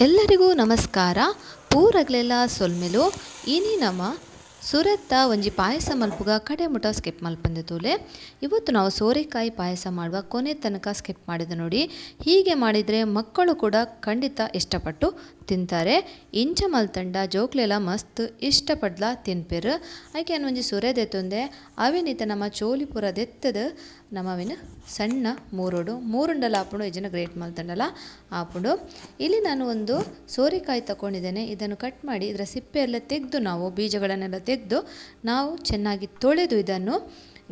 ಎಲ್ಲರಿಗೂ ನಮಸ್ಕಾರ. ಪೂರಗ್ಲೆಲ್ಲ ಸೊಲ್ಮೆಲು ಇನಿ ನಮ್ಮ ಸುರತ್ತ ಒಂಜಿ ಪಾಯಸ ಮಲ್ಪುಗ ಕಡೆ ಮುಟ ಸ್ಕಿಪ್ ಮಲ್ಪಂದೆ ತೂಲೆ. ಇವತ್ತು ನಾವು ಸೋರೆಕಾಯಿ ಪಾಯಸ ಮಾಡುವ ಕೊನೆ ತನಕ ಸ್ಕಿಪ್ ಮಾಡಿದೆ ನೋಡಿ. ಹೀಗೆ ಮಾಡಿದರೆ ಮಕ್ಕಳು ಕೂಡ ಖಂಡಿತ ಇಷ್ಟಪಟ್ಟು ತಿಂತಾರೆ. ಇಂಚ ಮಲ್ತಂಡ ಜೋಕ್ಲೆಲ ಮಸ್ತ್ ಇಷ್ಟಪಡ್ಲ ತಿನ್ಪೆರ್. ಐಕೆ ಒಂಜಿ ಸುರೆ ದೆತ್ತೊಂದೆ ಅವಿನಿತ ನಮ್ಮ ಚೋಲಿಪುರ ದೆತ್ತದ ನಮ್ಮವಿನ ಸಣ್ಣ ಮೂರೋಡು. ಮೂರುಂಡಲ ಆಪುಂಡು ಇಜನ ಗ್ರೇಟ್ ಮಲ್ತಂಡಲ ಆಪುಂಡು ಇಲ್ಲಿ ನಾನು ಒಂದು ಸೋರೆಕಾಯಿ ತಗೊಂಡಿದ್ದೇನೆ ಇದನ್ನು ಕಟ್ ಮಾಡಿ ಇದರ ಸಿಪ್ಪೆ ಎಲ್ಲ ತೆಗೆದು ನಾವು ಬೀಜಗಳನ್ನೆಲ್ಲ ತೆಗೆದು ನಾವು ಚೆನ್ನಾಗಿ ತೊಳೆದು ಇದನ್ನು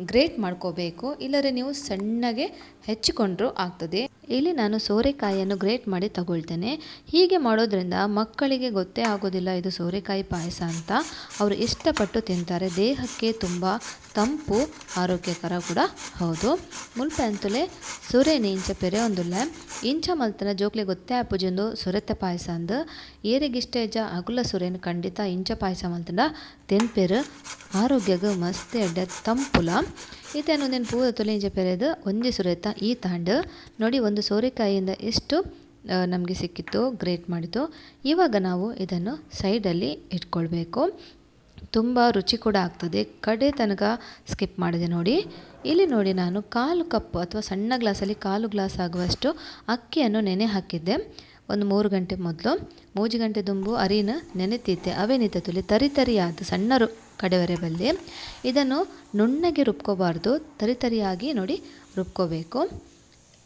ಗ್ರೇಟ್ ಮಾಡ್ಕೋಬೇಕು ಇಲ್ಲರೆ ನೀವು ಸಣ್ಣಗೆ ಹೆಚ್ಚಿಕೊಂಡ್ರು ಆಗ್ತದೆ. ಇಲ್ಲಿ ನಾನು ಸೋರೆಕಾಯಿಯನ್ನು ಗ್ರೇಟ್ ಮಾಡಿ ತಗೊಳ್ತೇನೆ. ಹೀಗೆ ಮಾಡೋದ್ರಿಂದ ಮಕ್ಕಳಿಗೆ ಗೊತ್ತೇ ಆಗೋದಿಲ್ಲ ಇದು ಸೋರೆಕಾಯಿ ಪಾಯಸ ಅಂತ. ಅವರು ಇಷ್ಟಪಟ್ಟು ತಿಂತಾರೆ. ದೇಹಕ್ಕೆ ತುಂಬ ತಂಪು, ಆರೋಗ್ಯಕರ ಕೂಡ. ಹೌದು. ಮುಲ್ಪ ಅಂತಲೇ ಸುರೇನಿ ಇಂಚ ಪೆರೆ ಒಂದುಲ್ಲ. ಇಂಚ ಮಲ್ತನ ಜೋಕ್ಲೆ ಗೊತ್ತೇ ಆಪುಜೊಂದು ಸುರತೆ ಪಾಯಸ ಅಂದು. ಏರೆಗಿಷ್ಟ ಇಜ್ಜ ಅಗುಲ ಸುರೇನ್ ಖಂಡಿತ ಇಂಚ ಪಾಯಸ ಮಲ್ತನ ತೆನ್ಪೆರು. ಆರೋಗ್ಯಗ ಮಸ್ತ್ ಅಡ್ಡ ತಂಪುಲ. ಈತೇನು ಒಂದೇನು ಪೂರ ತೊಲೆಂಜ ಪೆರೆದು ಒಂಜಿ ಸುರೇತ ಈ ತಾಂಡ. ನೋಡಿ, ಒಂದು ಸೋರೆಕಾಯಿಯಿಂದ ಎಷ್ಟು ನಮಗೆ ಸಿಕ್ಕಿತ್ತು, ಗ್ರೇಟ್ ಮಾಡಿತು ಇವಾಗ ನಾವು ಇದನ್ನು ಸೈಡಲ್ಲಿ ಇಟ್ಕೊಳ್ಬೇಕು. ತುಂಬ ರುಚಿ ಕೂಡ ಆಗ್ತದೆ. ಕಡೆ ತನಕ ಸ್ಕಿಪ್ ಮಾಡಿದೆ ನೋಡಿ. ಇಲ್ಲಿ ನೋಡಿ, ನಾನು ಕಾಲು ಕಪ್ ಅಥವಾ ಸಣ್ಣ ಗ್ಲಾಸಲ್ಲಿ ಕಾಲು ಗ್ಲಾಸ್ ಆಗುವಷ್ಟು ಅಕ್ಕಿಯನ್ನು ನೆನೆ ಹಾಕಿದ್ದೆ. ಒಂದು ಮೂರು ಗಂಟೆ ಮೊದಲು. ಮೂಜು ಗಂಟೆ ದುಂಬು ಅರಿನ ನೆನೆತಿದ್ದೆ. ಅವೇನಿದ್ದ ತುಲಿ ತರಿ ತರಿಯಾದ ಸಣ್ಣ ರು ಕಡೆವರೆ ಬಲ್ಲಿ. ಇದನ್ನು ನುಣ್ಣಗೆ ರುಬ್ಕೋಬಾರ್ದು. ತರಿ ತರಿಯಾಗಿ ನೋಡಿ ರುಬ್ಕೋಬೇಕು.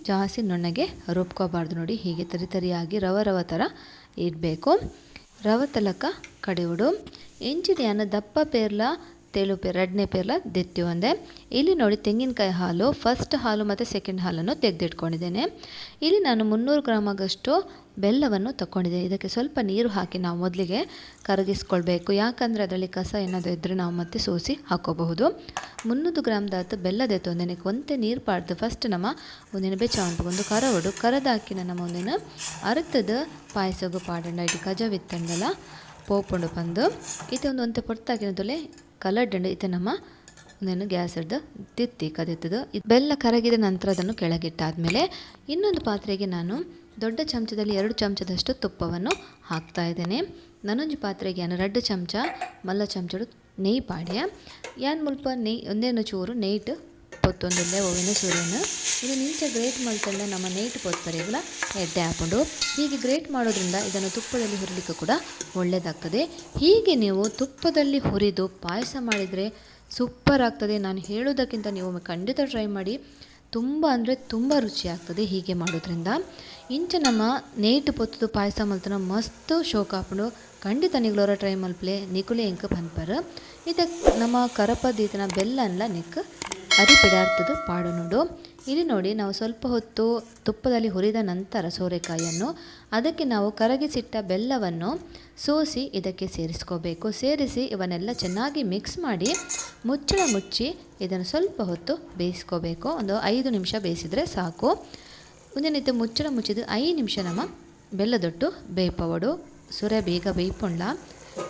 ಜಾಸ್ತಿ ನುಣ್ಣಗೆ ರುಬ್ಕೋಬಾರ್ದು ನೋಡಿ ಹೀಗೆ ತರಿ ತರಿಯಾಗಿ ರವ ರವ ಥರ ಇಡಬೇಕು. ರವ ತಲಕ ಕಡೆವಡು ಎಂಚಿನ ದಪ್ಪ ಪೇರ್ಲ ತೆಳು ಪೇರ್ ಎರಡನೇ ಪೇರ್ಲ ದೆತ್ತಿ ಒಂದೆ ಇಲ್ಲಿ ನೋಡಿ ತೆಂಗಿನಕಾಯಿ ಹಾಲು ಫಸ್ಟ್ ಹಾಲು ಮತ್ತು ಸೆಕೆಂಡ್ ಹಾಲನ್ನು ತೆಗೆದಿಟ್ಕೊಂಡಿದ್ದೇನೆ. ಇಲ್ಲಿ ನಾನು ಮುನ್ನೂರು ಗ್ರಾಮ್ ಆಗಷ್ಟು ಬೆಲ್ಲವನ್ನು ತಗೊಂಡಿದ್ದೆ ಇದಕ್ಕೆ ಸ್ವಲ್ಪ ನೀರು ಹಾಕಿ ನಾವು ಮೊದಲಿಗೆ ಕರಗಿಸ್ಕೊಳ್ಬೇಕು. ಯಾಕಂದರೆ ಅದರಲ್ಲಿ ಕಸ ಏನಾದರೂ ಇದ್ದರೆ ನಾವು ಮತ್ತೆ ಸೋಸಿ ಹಾಕೋಬಹುದು. ಮುನ್ನೂರು ಗ್ರಾಮ್ದಾತು ಬೆಲ್ಲದ ಒಂದಿನ ಒಂತೆ ನೀರು ಪಾಡ್ದು ಫಸ್ಟ್ ನಮ್ಮ ಒಂದಿನ ಬೆಚ್ಚ ಒಂದು ಕರವಡು ಕರದಾಕಿನ ನಮ್ಮ ಒಂದಿನ ಅರ್ಥದ ಪಾಯಸಗು ಪಾಡಂಡ. ಇಟ್ಟು ಕಜವಿತ್ತಂಡಲ ಪೋಪುಂಡು ಬಂದು ಇದೊಂದು ಒಂದು ಒಂತೆ ಪೊರ್ತಾಕಿನ ಕಲರ್ಡ್ ಇದು ನಮ್ಮ ಒಂದೇನು ಗ್ಯಾಸ್ ಹಿಡ್ದು ತಿತ್ತಿ ಕದೆತ್ತದು ಬೆಲ್ಲ ಕರಗಿದ ನಂತರ ಅದನ್ನು ಕೆಳಗಿಟ್ಟಾದಮೇಲೆ ಇನ್ನೊಂದು ಪಾತ್ರೆಗೆ ನಾನು ದೊಡ್ಡ ಚಮಚದಲ್ಲಿ ಎರಡು ಚಮಚದಷ್ಟು ತುಪ್ಪವನ್ನು ಹಾಕ್ತಾ ಇದ್ದೇನೆ. ನನ್ನೊಂದು ಪಾತ್ರೆಗೆ ನಾನು ರೆಡ್ ಚಮಚ, ಮಲ್ಲ ಚಮಚಡು ನೆಯ್ ಪಾಡ್ಯ ಯಾನ್ ಮುಲ್ಪ ನೆಯ್ ಒಂದೇನು ಚೂರು ನೆಯ್ಟ್ ಪೊತ್ತೊಂದಿಲ್ಲೆ ಒವಿನ ಸೂರ್ಯನ ಇದು ನಿಂಚ ಗ್ರೇಟ್ ಮಾಡ್ತಲ್ಲ ನಮ್ಮ ನೈಟ್ ಪೊತ್ತರೆಗಳ ಎಡ್ಡೆ ಹಾಕೊಂಡು, ಹೀಗೆ ಗ್ರೇಟ್ ಮಾಡೋದ್ರಿಂದ ಇದನ್ನು ತುಪ್ಪದಲ್ಲಿ ಹುರಿಲಿಕ್ಕೆ ಕೂಡ ಒಳ್ಳೆಯದಾಗ್ತದೆ ಹೀಗೆ ನೀವು ತುಪ್ಪದಲ್ಲಿ ಹುರಿದು ಪಾಯಸ ಮಾಡಿದರೆ ಸೂಪರ್ ಆಗ್ತದೆ. ನಾನು ಹೇಳೋದಕ್ಕಿಂತ ನೀವು ಖಂಡಿತ ಟ್ರೈ ಮಾಡಿ. ತುಂಬ ಅಂದರೆ ತುಂಬ ರುಚಿ ಆಗ್ತದೆ ಹೀಗೆ ಮಾಡೋದ್ರಿಂದ. ಇಂಚ ನಮ್ಮ ನೇಟ್ ಪೊತ್ತದು ಪಾಯಸ ಮಲ್ತನ ಮಸ್ತ್ ಶೋಕ ಹಾಕೊಂಡು ಖಂಡಿತ ನಿಗ್ಲೋರ ಟ್ರೈ ಮಲ್ಪಲೆ. ನಿಕುಲೆ ಎಂಕ ಪನ್ಪರ್ ಇದಕ್ಕೆ ನಮ್ಮ ಕರಪದೀತನ ಬೆಲ್ಲ ನಿಕ್ ಅರಿಪಿಡಾರ್ತದ ಪಾಡುನುಡು ಇಲ್ಲಿ ನೋಡಿ. ನಾವು ಸ್ವಲ್ಪ ಹೊತ್ತು ತುಪ್ಪದಲ್ಲಿ ಹುರಿದ ನಂತರ ಸೋರೆಕಾಯಿಯನ್ನು, ಅದಕ್ಕೆ ನಾವು ಕರಗಿಸಿಟ್ಟ ಬೆಲ್ಲವನ್ನು ಸೋಸಿ ಇದಕ್ಕೆ ಸೇರಿಸ್ಕೋಬೇಕು. ಸೇರಿಸಿ ಇವನ್ನೆಲ್ಲ ಚೆನ್ನಾಗಿ ಮಿಕ್ಸ್ ಮಾಡಿ ಮುಚ್ಚಳ ಮುಚ್ಚಿ ಇದನ್ನು ಸ್ವಲ್ಪ ಹೊತ್ತು ಬೇಯಿಸ್ಕೋಬೇಕು. ಒಂದು ಐದು ನಿಮಿಷ ಬೇಯಿಸಿದರೆ ಸಾಕು. ಒಂದೇನಿತ್ತು ಮುಚ್ಚಳ ಮುಚ್ಚಿದ ಐದು ನಿಮಿಷ ನಮ್ಮ ಬೆಲ್ಲದೊಟ್ಟು ಬೇಯ್ಪವಡು. ಸುರೆ ಬೇಗ ಬೇಯ್ಪೊಂಡ್ಲ.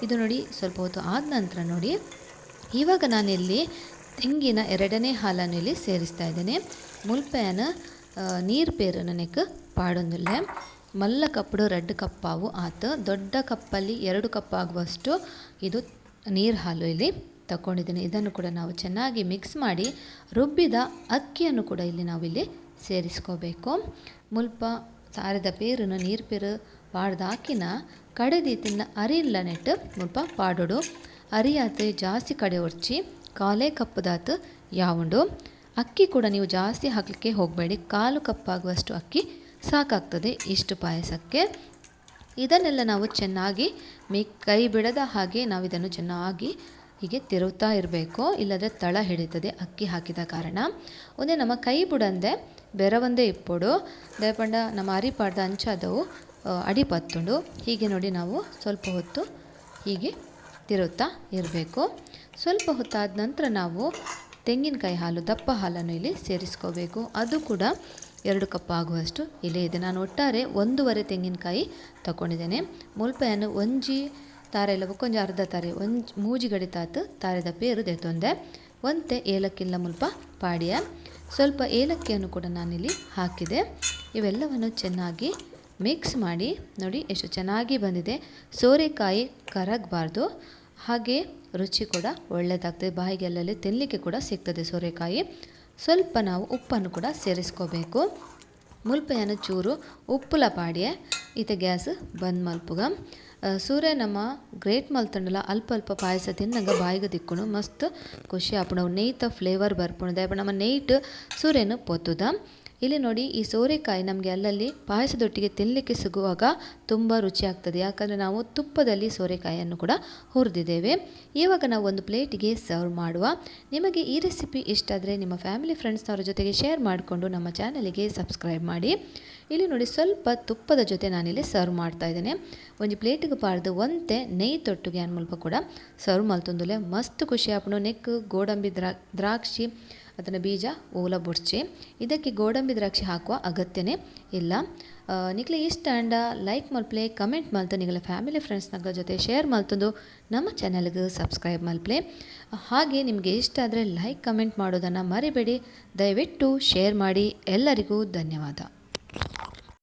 ಇದು ನೋಡಿ, ಸ್ವಲ್ಪ ಹೊತ್ತು ಆದ ನಂತರ ನೋಡಿ. ಇವಾಗ ನಾನಿಲ್ಲಿ ತೆಂಗಿನ ಎರಡನೇ ಹಾಲನ್ನು ಇಲ್ಲಿ ಸೇರಿಸ್ತಾ ಇದ್ದೇನೆ. ಮುಲ್ಪೆಯನ ನೀರು ಪೇರು ನನಗೆ ಪಾಡೊಂದಿಲ್ಲ. ಮಲ್ಲ ಕಪ್ಪಡು ರೆಡ್ ಕಪ್ಪಾವು ಆತ. ದೊಡ್ಡ ಕಪ್ಪಲ್ಲಿ ಎರಡು ಕಪ್ ಆಗುವಷ್ಟು ಇದು ನೀರು ಹಾಲು ಇಲ್ಲಿ ತಗೊಂಡಿದ್ದೀನಿ ಇದನ್ನು ಕೂಡ ನಾವು ಚೆನ್ನಾಗಿ ಮಿಕ್ಸ್ ಮಾಡಿ ರುಬ್ಬಿದ ಅಕ್ಕಿಯನ್ನು ಕೂಡ ಇಲ್ಲಿ ನಾವಿಲ್ಲಿ ಸೇರಿಸ್ಕೋಬೇಕು. ಮುಲ್ಪ ಸಾರಿದ ಪೇರನ್ನು, ನೀರು ಪೇರು ಪಾಡ್ದು ಹಾಕಿನ ಅರಿ ಇಲ್ಲ ನೆಟ್ಟು ಮುಲ್ಪ ಪಾಡೋಡು. ಅರಿಯಾತೆ ಜಾಸ್ತಿ ಕಡೆ ಒರ್ಚಿ ಕಾಲೇ ಕಪ್ಪದಾತು ಯಾವುಂಡು? ಅಕ್ಕಿ ಕೂಡ ನೀವು ಜಾಸ್ತಿ ಹಾಕಲಿಕ್ಕೆ ಹೋಗಬೇಡಿ. ಕಾಲು ಕಪ್ಪಾಗುವಷ್ಟು ಅಕ್ಕಿ ಸಾಕಾಗ್ತದೆ ಇಷ್ಟು ಪಾಯಸಕ್ಕೆ. ಇದನ್ನೆಲ್ಲ ನಾವು ಚೆನ್ನಾಗಿ ಮೇ ಕೈ ಬಿಡದ ಹಾಗೆ ನಾವು ಇದನ್ನು ಚೆನ್ನಾಗಿ ಹೀಗೆ ತಿರುತ್ತಾ ಇರಬೇಕು. ಇಲ್ಲದ್ರೆ ತಳ ಹಿಡಿತದೆ ಅಕ್ಕಿ ಹಾಕಿದ ಕಾರಣ. ಒಂದೇ ನಮ್ಮ ಕೈ ಬಿಡಂದೆ ಬೆರವಂದೇ ಇಪ್ಪೊಡು. ದಯಪಂಡ ನಮ್ಮ ಅರಿಪಾಡ್ದ ಅಂಚಾದವು ಅಡಿಪತ್ತುಂಡು. ಹೀಗೆ ನೋಡಿ ನಾವು ಸ್ವಲ್ಪ ಹೊತ್ತು ಹೀಗೆ ತಿರುತ್ತಾ ಇರಬೇಕು. ಸ್ವಲ್ಪ ಹೊತ್ತಾದ ನಂತರ ನಾವು ತೆಂಗಿನಕಾಯಿ ಹಾಲು, ದಪ್ಪ ಹಾಲನ್ನು ಇಲ್ಲಿ ಸೇರಿಸ್ಕೋಬೇಕು. ಅದು ಕೂಡ ಎರಡು ಕಪ್ ಆಗುವಷ್ಟು ಇಲ್ಲೇ ಇದೆ. ನಾನು ಒಟ್ಟಾರೆ ಒಂದೂವರೆ ತೆಂಗಿನಕಾಯಿ ತಗೊಂಡಿದ್ದೇನೆ ಮುಲ್ಪೆಯನ್ನು ಒಂಜಿ ತಾರೆ ಇಲ್ಲ ಕೊಂಚ ಅರ್ಧ ತಾರೆ, ಒಂಜಿ ಮೂಜಿ ಗಡಿತಾತು ತಾರೆದ ಪೇರು ದೆತ್ತೊಂದೆ ಒಂತೆ ಏಲಕ್ಕಿಲ್ಲ ಮುಲ್ಪ ಪಾಡಿಯ. ಸ್ವಲ್ಪ ಏಲಕ್ಕಿಯನ್ನು ಕೂಡ ನಾನಿಲ್ಲಿ ಹಾಕಿದೆ. ಇವೆಲ್ಲವನ್ನು ಚೆನ್ನಾಗಿ ಮಿಕ್ಸ್ ಮಾಡಿ ನೋಡಿ ಎಷ್ಟು ಚೆನ್ನಾಗಿ ಬಂದಿದೆ. ಸೋರೆಕಾಯಿ ಕರಗಬಾರ್ದು. ಹಾಗೆ ರುಚಿ ಕೂಡ ಒಳ್ಳೆಯದಾಗ್ತದೆ ಬಾಯಿಗೆ ಅಲ್ಲಲ್ಲಿ ತಿನ್ನಲಿಕ್ಕೆ ಕೂಡ ಸಿಗ್ತದೆ ಸೋರೆಕಾಯಿ. ಸ್ವಲ್ಪ ನಾವು ಉಪ್ಪನ್ನು ಕೂಡ ಸೇರಿಸ್ಕೋಬೇಕು. ಮುಲ್ಪೆಯನ್ನು ಚೂರು ಉಪ್ಪುಲ ಪಾಡಿಯೇ ಈತ ಗ್ಯಾಸ್ ಬಂದ್ ಮಲ್ಪುಗ. ಸೂರ್ಯ ನಮ್ಮ ಗ್ರೇಟ್ ಮಲ್ತಂಡಲ ಅಲ್ಪ ಅಲ್ಪ ಪಾಯಸ ತಿನ್ನಂಗ ಬಾಯಿಗೆ ತಿಕ್ಕುಣು. ಮಸ್ತ್ ಖುಷಿ ಆಪಣ ನೆಯ್ತ ಫ್ಲೇವರ್ ಬರ್ಪುಂಡು ದಾಯಪ ನಮ್ಮ ನೈಟ್ ಸೂರ್ಯನ ಪೊತ್ತುದ. ಇಲ್ಲಿ ನೋಡಿ, ಈ ಸೋರೆಕಾಯಿ ನಮಗೆ ಅಲ್ಲಲ್ಲಿ ಪಾಯಸದೊಟ್ಟಿಗೆ ತಿನ್ನಲಿಕ್ಕೆ ಸಿಗುವಾಗ ತುಂಬ ರುಚಿಯಾಗ್ತದೆ. ಯಾಕಂದರೆ ನಾವು ತುಪ್ಪದಲ್ಲಿ ಸೋರೆಕಾಯಿಯನ್ನು ಕೂಡ ಹುರಿದಿದ್ದೇವೆ. ಇವಾಗ ನಾವು ಒಂದು ಪ್ಲೇಟಿಗೆ ಸರ್ವ್ ಮಾಡುವ. ನಿಮಗೆ ಈ ರೆಸಿಪಿ ಇಷ್ಟ ಆದರೆ ನಿಮ್ಮ ಫ್ಯಾಮಿಲಿ ಫ್ರೆಂಡ್ಸ್ನವರ ಜೊತೆಗೆ ಶೇರ್ ಮಾಡಿಕೊಂಡು ನಮ್ಮ ಚಾನಲಿಗೆ ಸಬ್ಸ್ಕ್ರೈಬ್ ಮಾಡಿ. ಇಲ್ಲಿ ನೋಡಿ, ಸ್ವಲ್ಪ ತುಪ್ಪದ ಜೊತೆ ನಾನಿಲ್ಲಿ ಸರ್ವ್ ಮಾಡ್ತಾ ಇದ್ದೇನೆ. ಒಂದು ಪ್ಲೇಟಿಗೆ ಪಾಡ್ದು ಒಂತೆ ನೆಯ್ ತೊಟ್ಟುಗೆ ಅನ್ಮಲ್ಪ ಕೂಡ ಸರ್ವ್ ಮಲ್ತೊಂದುಲೆ ಮಸ್ತ್ ಖುಷಿ ಆಪಣು ನೆಕ್ ಗೋಡಂಬಿ ದ್ರಾ, ದ್ರಾಕ್ಷಿ ಅದನ್ನು ಬೀಜ, ಓಲ ಬುಡ್ಚಿ ಇದಕ್ಕೆ ಗೋಡಂಬಿ ದ್ರಾಕ್ಷಿ ಹಾಕುವ ಅಗತ್ಯನೇ ಇಲ್ಲ. ನಿಕ್ಲೆ ಇಷ್ಟ ಅಂಡ ಲೈಕ್ ಮಲ್ಪ್ಲೆ ಕಮೆಂಟ್ ಮಲ್ತು ನಿಗಲ ಫ್ಯಾಮಿಲಿ ಫ್ರೆಂಡ್ಸ್ನಗಳ ಜೊತೆ ಶೇರ್ ಮಲ್ತಂದು ನಮ್ಮ ಚಾನಲ್ಗೆ ಸಬ್ಸ್ಕ್ರೈಬ್ ಮಲ್ಪ್ಲೆ. ಹಾಗೆ ನಿಮಗೆ ಇಷ್ಟ ಆದರೆ ಲೈಕ್ ಕಮೆಂಟ್ ಮಾಡೋದನ್ನು ಮರಿಬೇಡಿ. ದಯವಿಟ್ಟು ಶೇರ್ ಮಾಡಿ. ಎಲ್ಲರಿಗೂ ಧನ್ಯವಾದ.